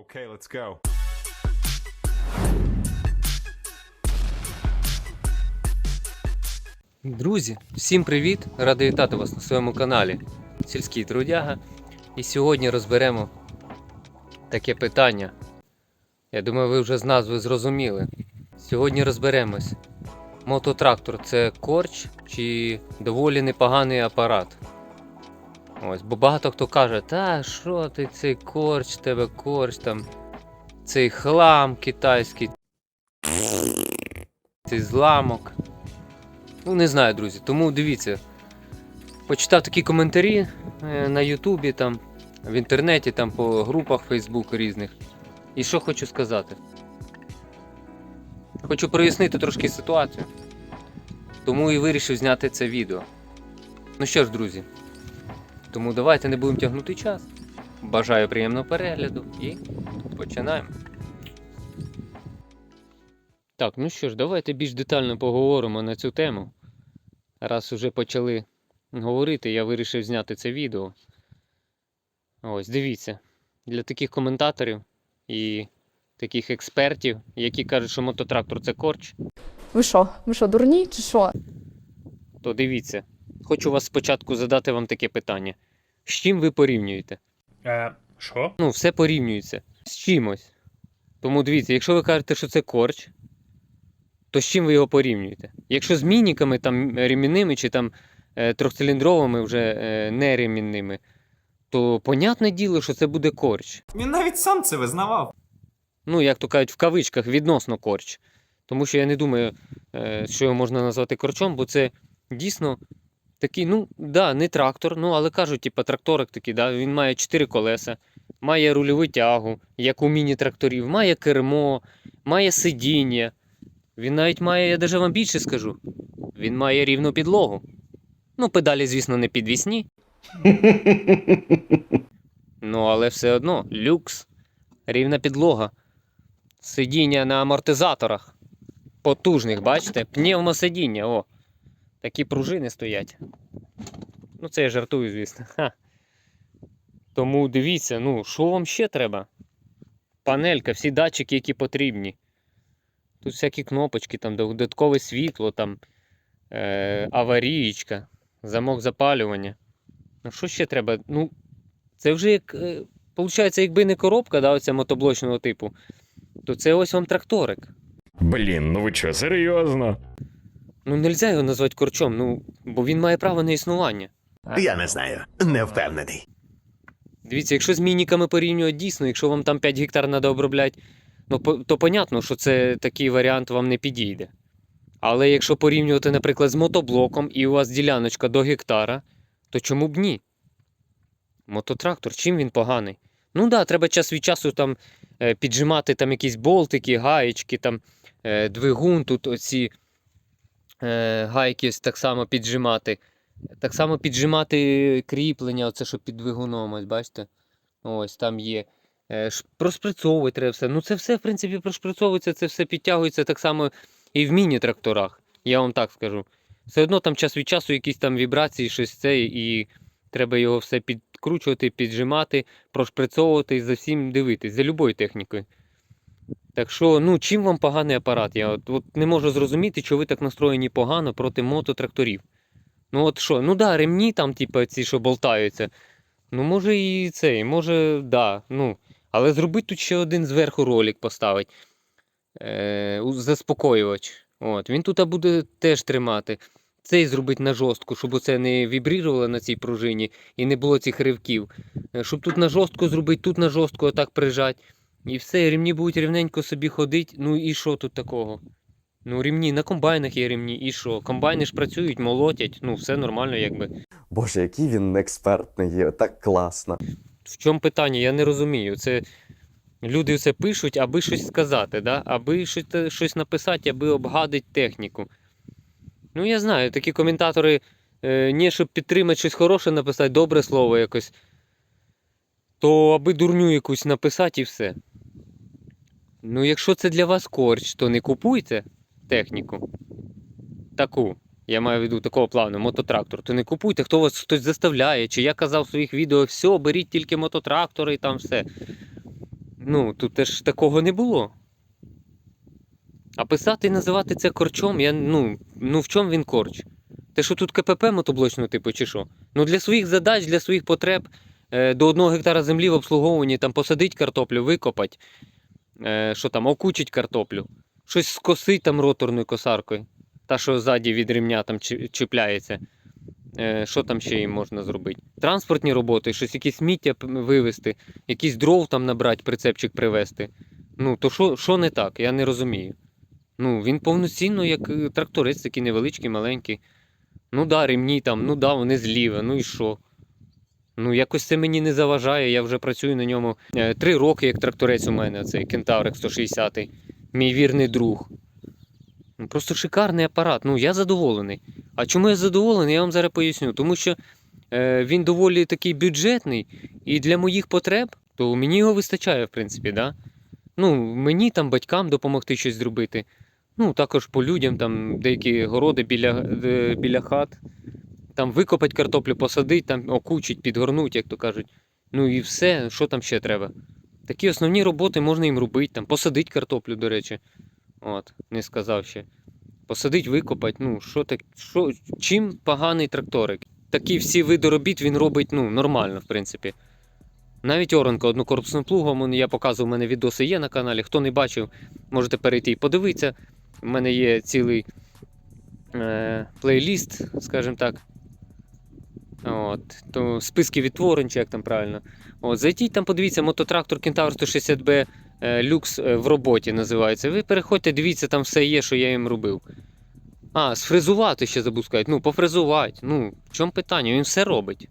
Okay, let's go. Друзі, всім привіт! Радий вітати вас на своєму каналі Сільський Трудяга. І сьогодні розберемо таке питання. Я думаю, ви вже з назви зрозуміли. Сьогодні розберемось. Мототрактор це корч чи доволі непоганий апарат. Ось, бо багато хто каже, та що ти цей корч, тебе корч там, цей хлам китайський, цей зламок. Ну, не знаю, друзі. Тому дивіться. Почитав такі коментарі е, на Ютубі, там, в інтернеті, там по групах Фейсбук різних. І що хочу сказати. Хочу прояснити трошки ситуацію. Тому і вирішив зняти це відео. Ну що ж, друзі. Тому давайте не будемо тягнути час. Бажаю приємного перегляду і починаємо. Так, ну що ж, давайте більш детально поговоримо на цю тему. Раз уже почали говорити, я вирішив зняти це відео. Ось, дивіться, для таких коментаторів і таких експертів, які кажуть, що мототрактор це корч, Ви що? Ви що, дурні чи що? то дивіться. Хочу вас спочатку задати вам таке питання. З чим ви порівнюєте? Е, що? Ну, все порівнюється з чимось. Тому дивіться, якщо ви кажете, що це корч, то з чим ви його порівнюєте? Якщо з мініками, там ремінними чи там е, трьохциліндровими вже е, не ремінними, то понятне діло, що це буде корч. Він навіть сам це визнавав. Ну, як то кажуть, в кавичках відносно корч. Тому що я не думаю, е, що його можна назвати корчом, бо це дійсно такий, ну, да, не трактор, ну, але кажуть, типа тракторик такий, да, він має 4 колеса, має рульову тягу, як у міні-тракторів, має кермо, має сидіння. Він навіть має, я даже вам більше скажу, він має рівну підлогу. Ну, педалі, звісно, не підвісні. ну, але все одно, люкс, рівна підлога. Сидіння на амортизаторах. Потужних, бачите? Пневмосидіння, о. Такі пружини стоять. Ну, це я жартую, звісно. Ха. Тому дивіться, ну, що вам ще треба? Панелька, всі датчики, які потрібні. Тут всякі кнопочки, там додаткове світло, там е, аварієчка, замок запалювання. Ну, що ще треба? Ну, це вже як. Е, якби не коробка, да, оця мотоблочного типу, то це ось вам тракторик. Блін, ну ви що, серйозно? Ну, нельзя його назвати корчом, ну, бо він має право на існування. Я не знаю, не впевнений. Дивіться, якщо з мініками порівнювати дійсно, якщо вам там 5 гектар треба обробляти, ну, то понятно, що це такий варіант вам не підійде. Але якщо порівнювати, наприклад, з мотоблоком і у вас діляночка до гектара, то чому б ні? Мототрактор, чим він поганий? Ну так, да, треба час від часу там е, піджимати там якісь болтики, гаєчки, там е, двигун, тут оці гайки ось так само піджимати. Так само піджимати кріплення, оце що під двигуном, ось бачите? Ось там є. Е, Прошприцьовувати треба все. Ну це все, в принципі, прошприцьовується, це все підтягується так само і в міні-тракторах. Я вам так скажу. Все одно там час від часу якісь там вібрації, щось це, і треба його все підкручувати, піджимати, прошприцьовувати і за всім дивитись, за любою технікою. Так що, ну, чим вам поганий апарат? Я от, от не можу зрозуміти, що ви так настроєні погано проти мототракторів. Ну от що, ну да, ремні там, типу, ці, що болтаються. Ну, може і цей, може, да, ну. Але зробити тут ще один зверху ролик поставить. Е, заспокоювач. От, він тут буде теж тримати. Цей зробити на жорстку, щоб оце не вібрірувало на цій пружині і не було цих ривків. Е, Щоб тут на жорстку зробити, тут на жорстку отак прижати. І все, ремні будуть рівненько собі ходити. Ну і що тут такого? Ну, ремні, на комбайнах є ремні, і що? Комбайни ж працюють, молотять, ну все нормально, якби. Боже, який він експертний, є, так класно. В чому питання? Я не розумію. Це люди це пишуть, аби щось сказати, да? аби щось, щось написати, аби обгадити техніку. Ну, я знаю, такі коментатори, е, не щоб підтримати щось хороше написати, добре слово якось, то аби дурню якусь написати і все. Ну, якщо це для вас корч, то не купуйте техніку. Таку. Я маю в виду такого плану, мототрактор. То не купуйте, хто вас хтось заставляє. Чи я казав в своїх відео, все, беріть тільки мототрактори і там все. Ну, тут теж такого не було. А писати і називати це корчом, я ну, ну в чому він корч? Те, що тут КПП мотоблочного типу, чи що? Ну для своїх задач, для своїх потреб е, до одного гектара землі в обслуговуванні там посадить картоплю, викопать, що там, окучить картоплю, щось скосить там роторною косаркою, та, що ззаді від ремня там чіпляється. Е, що там ще їм можна зробити? Транспортні роботи, щось якісь сміття вивезти, якісь дров там набрати, прицепчик привезти. Ну, то що, що не так? Я не розумію. Ну, він повноцінно як е, тракторець, такий невеличкий, маленький. Ну да, ремні там, ну да, вони зліва, ну і що? Ну, якось це мені не заважає. Я вже працюю на ньому е, три роки, як тракторець у мене, цей Кентаврик 160 мій вірний друг. Ну, просто шикарний апарат. Ну, я задоволений. А чому я задоволений, я вам зараз поясню. Тому що е, він доволі такий бюджетний, і для моїх потреб, то мені його вистачає, в принципі, да? Ну, мені там батькам допомогти щось зробити. Ну, також по людям, там деякі городи біля, е, біля хат. Там викопать картоплю, посадить, там окучить, підгорнуть, як то кажуть. Ну і все, що там ще треба. Такі основні роботи можна їм робити, там посадить картоплю, до речі. От, не сказав ще. Посадить, викопать, ну, що так, що, чим поганий тракторик? Такі всі види робіт він робить ну, нормально, в принципі. Навіть оранка однокорпусним плугом, я показував, у мене відоси є на каналі. Хто не бачив, можете перейти і подивитися. У мене є цілий е, плейліст, скажімо так. От, то списки відтворень, чи як там правильно. От, зайдіть там, подивіться, мототрактор Кентавр 160B е, люкс е, в роботі називається. Ви переходьте, дивіться, там все є, що я їм робив. А, сфрезувати ще забув сказати. Ну, пофрезувати. Ну, в чому питання? Він все робить.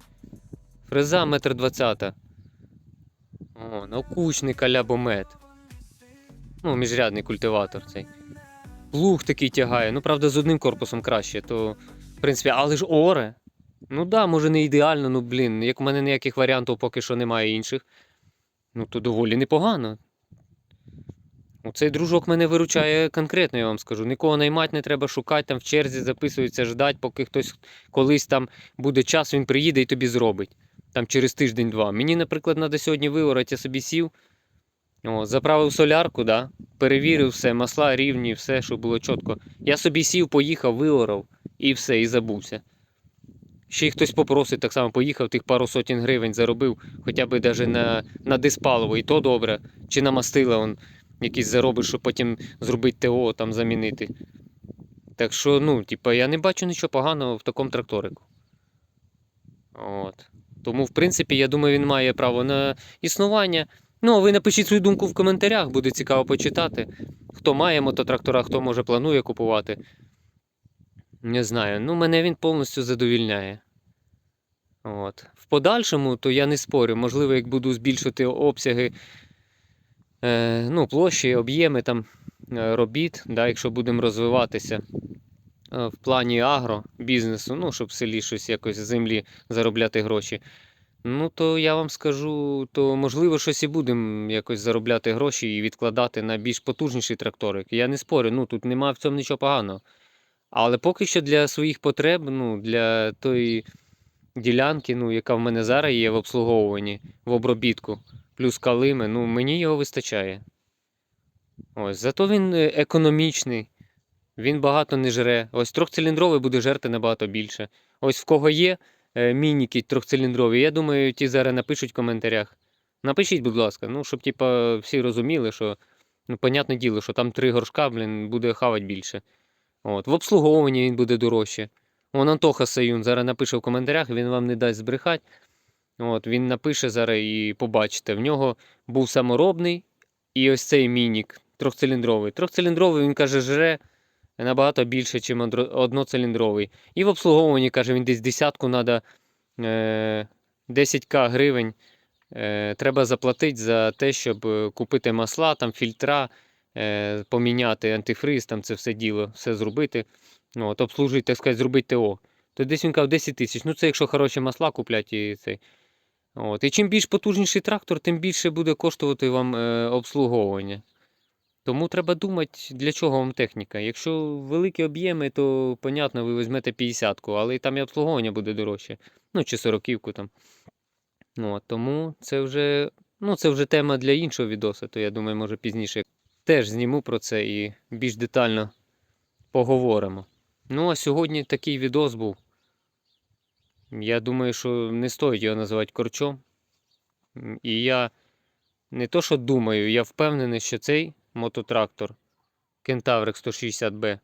Фреза метр двадцята. О, наукучник аля бомет. Ну, міжрядний культиватор цей. Плуг такий тягає. Ну, правда, з одним корпусом краще, то, в принципі, але ж оре. Ну да, може не ідеально, ну блін, як в мене ніяких варіантів поки що немає інших. Ну, то доволі непогано. Оцей дружок мене виручає конкретно, я вам скажу. Нікого наймати не треба шукати, там в черзі записується, ждать, поки хтось колись там буде час, він приїде і тобі зробить. Там через тиждень-два. Мені, наприклад, треба сьогодні виорати, я собі сів, о, заправив солярку, да? перевірив все, масла рівні, все, щоб було чітко. Я собі сів, поїхав, виорав і все, і забувся. Ще й хтось попросить, так само поїхав, тих пару сотень гривень заробив, хоча б навіть на, на диспаливо, і то добре. Чи на мастила он якісь заробиш, щоб потім зробити ТО, там замінити. Так що, ну, типа, я не бачу нічого поганого в такому тракторику. От. Тому, в принципі, я думаю, він має право на існування. Ну, а ви напишіть свою думку в коментарях, буде цікаво почитати. Хто має мототрактора, хто може планує купувати. Не знаю. Ну, мене він повністю задовільняє. От. В подальшому, то я не спорю, можливо, як буду збільшувати обсяги е, ну, площі, об'єми там е, робіт, да, якщо будемо розвиватися е, в плані агро бізнесу, ну, щоб в селі щось якось з землі заробляти гроші. Ну, то я вам скажу, то можливо щось і будемо якось заробляти гроші і відкладати на більш потужніший тракторик. Я не спорю, ну тут немає в цьому нічого поганого. Але поки що для своїх потреб, ну, для тої ділянки, ну, яка в мене зараз є в обслуговуванні, в обробітку, плюс калими, ну, мені його вистачає. Ось, зато він е, економічний, він багато не жре. Ось трьохциліндровий буде жерти набагато більше. Ось в кого є е, мініки трьохциліндрові, я думаю, ті зараз напишуть в коментарях. Напишіть, будь ласка, ну, щоб типа, всі розуміли, що, ну, понятне діло, що там три горшка, блін, буде хавати більше. От, в обслуговуванні він буде дорожче. Вон Антоха Саюн зараз напише в коментарях, він вам не дасть збрехати. От, він напише зараз і побачите. В нього був саморобний і ось цей мінік трьохциліндровий. Трьохциліндровий, він каже, жре набагато більше, ніж одноциліндровий. І в обслуговуванні, каже, він десь десятку треба е, 10к гривень. Е, треба заплатити за те, щоб е, купити масла, там фільтра, поміняти антифриз, там це все діло, все зробити. Ну, от, обслужити, так сказати, зробити ТО. То десь він казав 10 тисяч. Ну, це якщо хороші масла куплять і цей. От. І чим більш потужніший трактор, тим більше буде коштувати вам е, обслуговування. Тому треба думати, для чого вам техніка. Якщо великі об'єми, то, понятно, ви візьмете 50-ку, але і там і обслуговування буде дорожче. Ну, чи 40-ку там. От, тому це вже Ну, це вже тема для іншого відосу, то я думаю, може пізніше теж зніму про це і більш детально поговоримо. Ну, а сьогодні такий відос був. Я думаю, що не стоїть його називати корчом. І я не то, що думаю, я впевнений, що цей мототрактор Кентаврик 160B,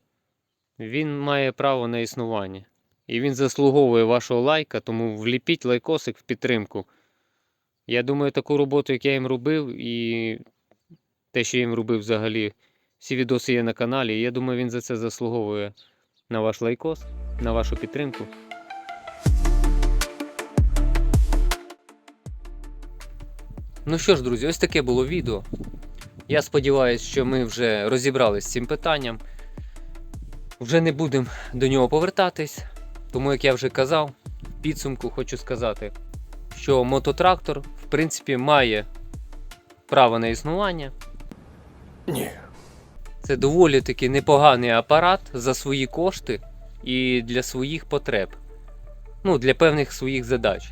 він має право на існування. І він заслуговує вашого лайка, тому вліпіть лайкосик в підтримку. Я думаю, таку роботу, як я їм робив, і те, що їм робив взагалі, всі відоси є на каналі. І я думаю, він за це заслуговує на ваш лайкос, на вашу підтримку. Ну що ж, друзі, ось таке було відео. Я сподіваюся, що ми вже розібралися з цим питанням. Вже не будемо до нього повертатись. Тому, як я вже казав, в підсумку хочу сказати, що мототрактор, в принципі, має право на існування. Ні. Це доволі таки непоганий апарат за свої кошти і для своїх потреб. Ну, для певних своїх задач.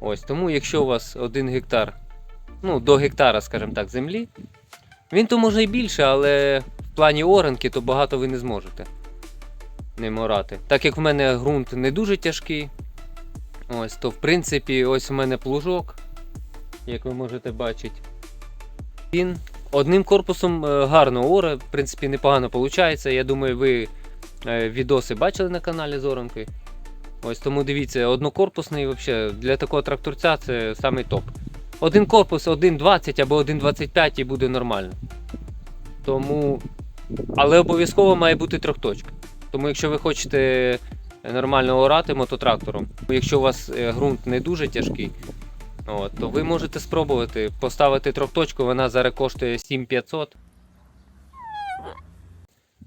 Ось тому, якщо у вас один гектар, ну, до гектара, скажімо так, землі, він то може і більше, але в плані оранки то багато ви не зможете ним орати. Так як в мене ґрунт не дуже тяжкий, ось, то в принципі, ось у мене плужок, як ви можете бачити. Він одним корпусом е, гарно оре, в принципі, непогано виходить. Я думаю, ви е, відоси бачили на каналі Зоранки. Ось тому дивіться, однокорпусний вообще, для такого тракторця це самий топ. Один корпус 1.20 або 1.25 і буде нормально. Тому. Але обов'язково має бути трьохточка. Тому якщо ви хочете нормально орати мототрактором, якщо у вас е, ґрунт не дуже тяжкий, от, то ви можете спробувати поставити трьохточку, вона зараз коштує 7500.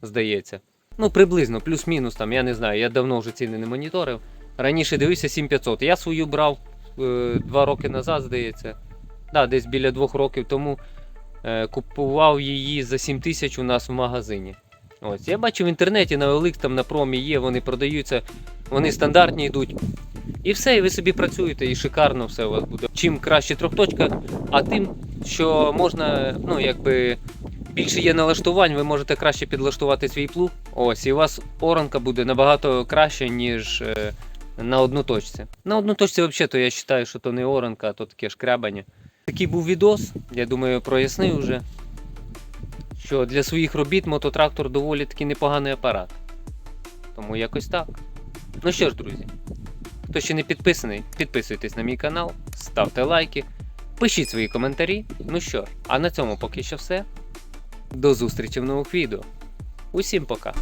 Здається. Ну, приблизно, плюс-мінус там, я не знаю, я давно вже ціни не моніторив. Раніше дивився 7500. Я свою брав е, два роки назад, здається. Да, десь біля двох років тому е, купував її за 7000 у нас в магазині. Ось, я бачу в інтернеті на OLX, там на промі є, вони продаються, вони стандартні йдуть. І все, і ви собі працюєте, і шикарно все у вас буде. Чим краще трьохточка, а тим, що можна, ну якби більше є налаштувань, ви можете краще підлаштувати свій плуг. Ось, і у вас оранка буде набагато краще, ніж е, на одноточці. На одноточці, взагалі, то я вважаю, що то не оранка, а то таке шкрябання. Такий був відос, я думаю, прояснив вже що для своїх робіт мототрактор доволі таки непоганий апарат. Тому якось так. Ну що ж, друзі, хто ще не підписаний, підписуйтесь на мій канал, ставте лайки, пишіть свої коментарі. Ну що а на цьому поки що все. До зустрічі в нових відео. Усім пока!